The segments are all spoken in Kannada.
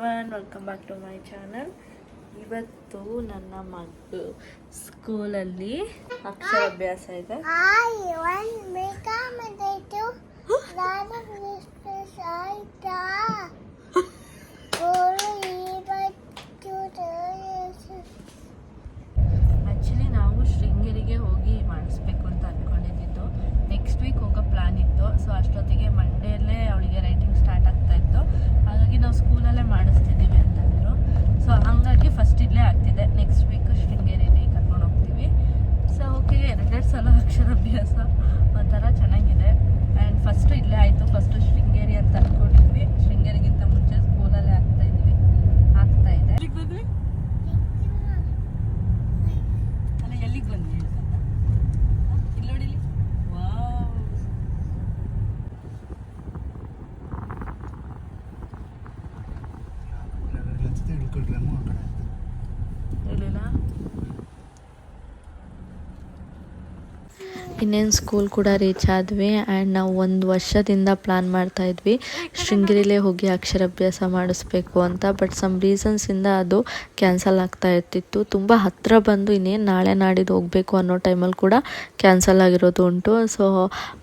Everyone welcome back to my channel ಇವತ್ತು ನನ್ನ ಮಗಳು ಸ್ಕೂಲಲ್ಲಿ ಅಕ್ಷರಾಭ್ಯಾಸ ಇದೆ I want make a potato. ನಾನು ಮಿಸ್ಟರ್ ಆಯ್ತಾ ಗೋಳು ಇವತ್ತು ಆ್ಯಕ್ಚುಲಿ ನಾವು ಶೃಂಗೇರಿಗೆ ಹೋಗಿ ಮಾಡಿಸ್ಬೇಕು ಅಂತ ಅಂದ್ಕೊಂಡಿದ್ದು ನೆಕ್ಸ್ಟ್ ವೀಕ್ ಹೋಗೋ ಪ್ಲ್ಯಾನ್ ಇತ್ತು ಸೊ ಅಷ್ಟೊತ್ತಿಗೆ ಮಂಡೇಲೇ ಅವಳಿಗೆ ರೈಟಿಂಗ್ ಸ್ಟಾರ್ಟ್ ಆಗ್ತಾ ಇತ್ತು ಹಾಗಾಗಿ ನಾವು ಸ್ಕೂಲಲ್ಲೇ ಮಾಡಿಸ್ತಿದ್ದೀವಿ ಅಂತಂದರು ಸೊ ಹಾಗಾಗಿ ಫಸ್ಟ್ ಇಲ್ಲೇ ನೆಕ್ಸ್ಟ್ ವೀಕ್ ಶೃಂಗೇರಿಲಿ ಕರ್ಕೊಂಡು ಹೋಗ್ತೀವಿ. ಸೊ ಓಕೆ ಎರಡೆರಡು ಸಲ ಅಕ್ಷರಾಭ್ಯಾಸ ಒಂಥರ ಚೆನ್ನಾಗಿದೆ ಆ್ಯಂಡ್ ಫಸ್ಟ್ ಇಲ್ಲೇ ಆಯಿತು ಫಸ್ಟು ಶೃಂಗೇರಿ ಅಂತ ಅಂದ್ಕೊಂಡಿದ್ವಿ ಶೃಂಗೇರಿಗಿಂತ ಮುಂಚೆ ಸ್ಕೂಲಲ್ಲೇ ಆಗ್ತಾ ಇದ್ವಿ ಆಗ್ತಾ ಇದೆ ಎಲ್ಲಿಗೆ ಬಂದ್ವಿ ಅಲ್ಲ ಎಲ್ಲಿಗೆ ಬಂದ್ವಿ ಇಲ್ಲಿ ನೋಡಿ ಇಲ್ಲಿ ವಾವ್ ಇಲ್ಲಿಲ್ಲ ಇನ್ನೇನು ಸ್ಕೂಲ್ ಕೂಡ ರೀಚ್ ಆದ್ವಿ ಆ್ಯಂಡ್ ನಾವು ಒಂದು ವರ್ಷದಿಂದ ಪ್ಲ್ಯಾನ್ ಮಾಡ್ತಾ ಇದ್ವಿ. ಶೃಂಗೇರಿಲೇ ಹೋಗಿ ಅಕ್ಷರಾಭ್ಯಾಸ ಮಾಡಿಸ್ಬೇಕು ಅಂತ ಬಟ್ ಸಮ್ ರೀಸನ್ಸಿಂದ ಅದು ಕ್ಯಾನ್ಸಲ್ ಆಗ್ತಾ ಇರ್ತಿತ್ತು. ತುಂಬ ಹತ್ತಿರ ಬಂದು ಇನ್ನೇನು ನಾಳೆ ನಾಡಿದ್ದು ಹೋಗಬೇಕು ಅನ್ನೋ ಟೈಮಲ್ಲಿ ಕೂಡ ಕ್ಯಾನ್ಸಲ್ ಆಗಿರೋದು ಉಂಟು. ಸೊ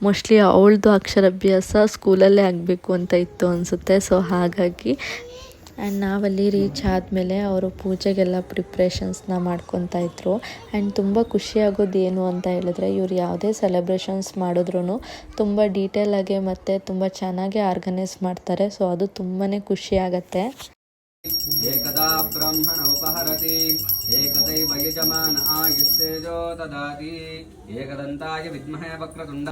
ಮೋಸ್ಟ್ಲಿ ಅವಳದು ಅಕ್ಷರಾಭ್ಯಾಸ ಸ್ಕೂಲಲ್ಲೇ ಆಗಬೇಕು ಅಂತ ಇತ್ತು ಅನಿಸುತ್ತೆ. ಸೊ ಹಾಗಾಗಿ ಆ್ಯಂಡ್ ನಾವಲ್ಲಿ ರೀಚ್ ಆದಮೇಲೆ ಅವರು ಪೂಜೆಗೆಲ್ಲ ಪ್ರಿಪ್ರೇಷನ್ಸ್ನ ಮಾಡ್ಕೊತಾ ಇದ್ರು ಆ್ಯಂಡ್ ತುಂಬ ಖುಷಿಯಾಗೋದು ಏನು ಅಂತ ಹೇಳಿದ್ರೆ ಇವ್ರು ಯಾವುದೇ ಸೆಲೆಬ್ರೇಷನ್ಸ್ ಮಾಡಿದ್ರು ತುಂಬ ಡೀಟೇಲಾಗಿ ಮತ್ತು ತುಂಬ ಚೆನ್ನಾಗಿ ಆರ್ಗನೈಸ್ ಮಾಡ್ತಾರೆ ಸೊ ಅದು ತುಂಬಾ ಖುಷಿ ಆಗುತ್ತೆ एकदा ब्रह्मण उपहरति एकदैव यजमान आयुस्तेजो ददाति एकदन्ताय विद्महे वक्रतुण्ड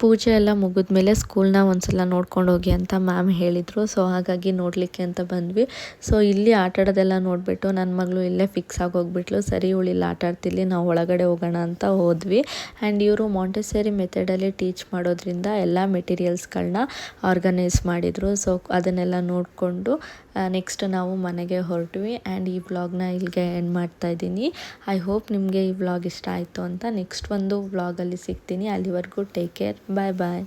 ಪೂಜೆ ಎಲ್ಲ ಮುಗಿದ್ಮೇಲೆ ಸ್ಕೂಲ್ನ ಒಂದ್ಸಲ ನೋಡ್ಕೊಂಡು ಹೋಗಿ ಅಂತ ಮ್ಯಾಮ್ ಹೇಳಿದರು. ಸೊ ಹಾಗಾಗಿ ನೋಡಲಿಕ್ಕೆ ಅಂತ ಬಂದ್ವಿ. ಸೊ ಇಲ್ಲಿ ಆಟಾಡೋದೆಲ್ಲ ನೋಡಿಬಿಟ್ಟು ನನ್ನ ಮಗಳು ಇಲ್ಲೇ ಫಿಕ್ಸ್ ಆಗಿ ಹೋಗ್ಬಿಟ್ಲು. ಸರಿ, ಇವಳು ಇಲ್ಲಿ ಆಟ ಆಡ್ತಿಲ್ಲಿ ನಾವು ಒಳಗಡೆ ಹೋಗೋಣ ಅಂತ ಹೋದ್ವಿ. ಆ್ಯಂಡ್ ಇವರು ಮಾಂಟೆಸರಿ ಮೆಥಡಲ್ಲಿ ಟೀಚ್ ಮಾಡೋದ್ರಿಂದ ಎಲ್ಲ ಮೆಟೀರಿಯಲ್ಸ್ಗಳನ್ನ ಆರ್ಗನೈಸ್ ಮಾಡಿದರು. ಸೊ ಅದನ್ನೆಲ್ಲ ನೋಡಿಕೊಂಡು ನೆಕ್ಸ್ಟ್ ನಾವು ಮನೆಗೆ ಹೊರಟ್ವಿ ಆ್ಯಂಡ್ ಈ ವ್ಲಾಗ್ನ ಇಲ್ಲಿಗೆ ಎಂಡ್ ಮಾಡ್ತಾ ಇದ್ದೀನಿ. ಐ ಹೋಪ್ ನಿಮಗೆ ಈ ವ್ಲಾಗ್ ಇಷ್ಟ ಆಯಿತು ಅಂತ ನೆಕ್ಸ್ಟ್ ಒಂದು ವ್ಲಾಗಲ್ಲಿ ಸಿಗ್ತೀನಿ. ಅಲ್ಲಿವರೆಗೂ ಟೇಕ್ ಕೇರ್ ಬಾಯ್ ಬಾಯ್